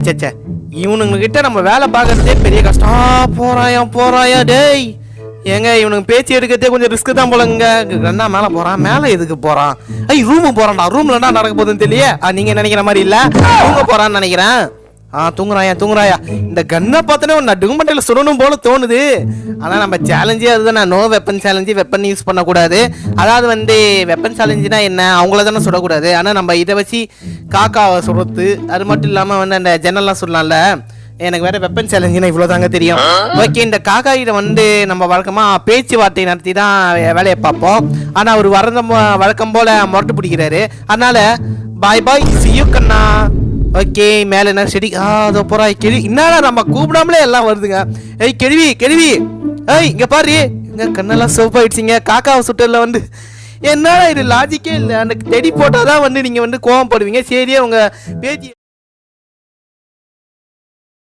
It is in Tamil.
சேச்சே இவனுங்ககிட்ட நம்ம வேலை பார்க்கறதே பெரிய கஷ்டம். ஆ, போறாயா போறாயா டேய். ஏங்க இவனுங்க பேச்சு எடுக்கிறதே கொஞ்சம் ரிஸ்க் தான் போலங்க. என்ன மேலே போறான் மேலே எதுக்கு போறான்? ஐய் ரூமு போறான்டா ரூம்ல என்ன நடக்க போகுதுன்னு தெரியல நீங்கள் நீங்க நினைக்கிற மாதிரி இல்ல. ரூமு போறான்னு நினைக்கிறேன். ஆ தூங்குறாயா தூங்குறாயா இந்த கன்னை பார்த்தோன்னே ஒரு நடுங்க மண்டையில் சுடணும் போல தோணுது. ஆனால் நம்ம சேலஞ்சே அதுதான். No weapon challenge weapon use பண்ணக்கூடாது. அதாவது வந்து வெப்பன் சேலஞ்சுனா என்ன? அவங்கள தானே சுடக்கூடாது. ஆனால் நம்ம இதை வச்சு காக்காவை சுடுறது அது மட்டும் இல்லாமல் வந்து அந்த ஜன்னல்லாம் சுடலாம்ல. எனக்கு வேற வெப்பன் சேலஞ்சுனா இவ்வளோ தாங்க தெரியும். ஓகே இந்த காக்கா கிட்ட வந்து நம்ம வழக்கமாக பேச்சுவார்த்தை நடத்தி தான் வே- வேலையை பார்ப்போம். ஆனால் அவர் வரந்த மொ- வழக்கம் போல் முரட்டு பிடிக்கிறாரு. அதனால பாய் பாய் சியூ கண்ணா. ஓகே மேல என்ன செடி? ஆ அதோ போறா கிழி என்னடா நம்ம கூப்பிடாமலே எல்லாம் வருதுங்க. ஏய் கெழுவி கெழுவி ஏய் இங்க பாரு. இங்க கண்ணெல்லாம் சிவப்பாயிடுச்சிங்க. காக்காவை சுட்டதுல வந்து என்னடா இது லாஜிக்கே இல்லை. அந்த தெடி போட்டாதான் வந்து நீங்க வந்து கோவம் போடுவீங்க சரியே உங்க பேச்சு